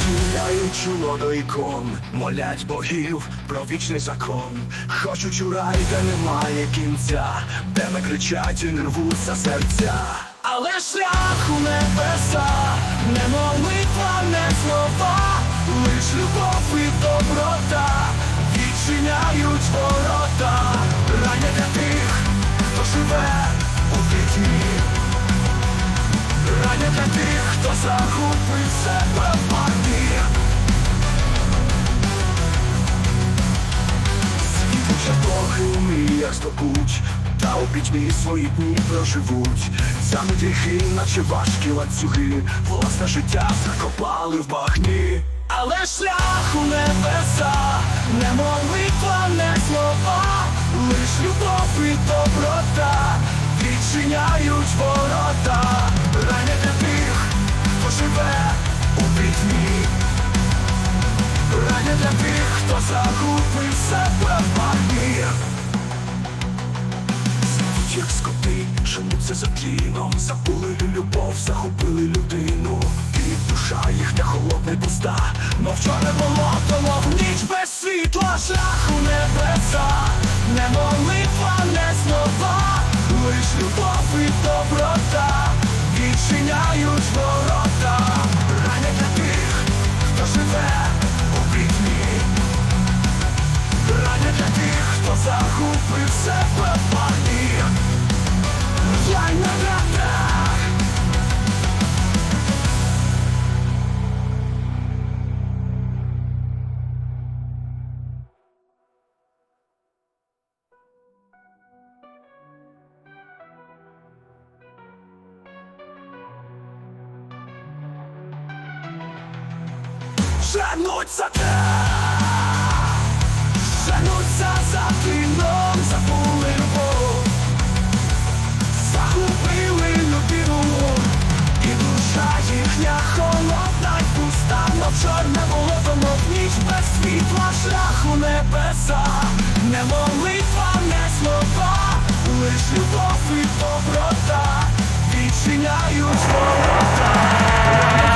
Сіляють чоло ікон, молять богів про вічний закон. Хочуть у рай, де немає кінця, де не кричать і не серця. Але шлях у небеса, не молитва, не слова, лиш любов і доброта відчиняють ворота, рання для тих, хто живе у пітьмі. Рання для тих, хто загубив себе в марні Боги уміє як здобуть Та у пітьмі свої дні проживуть. Саме гріхи, наче важкі ланцюги Власне життя закопали в багні. Але шлях у небеса Не молитва, не слова Лиш любов і доброта. Відчиняють ворота. Рання для тих, хто живе у пітьмі. Рання для тих, хто загубив себе женуться Забули любов, захопили людину. І душа їхня холодна й пуста. Мовчане болото, мов ніч без світла. Шлях у небеса. Не молитва, не слова Лиш любов і доброта. Відчиняють ворота. Рання для тих, хто живе у пітьмі Рання для тих, хто загубив себе Женуться те Женуться за клином, забули любов. Загубили людину І душа їхня холодна й пуста Мов чорне болото, мов ніч без світла Шлях у небеса. Не молитва, не слова Лиш любов і доброта. Відчиняють ворота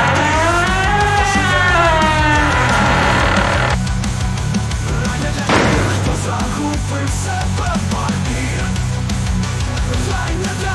хто загубив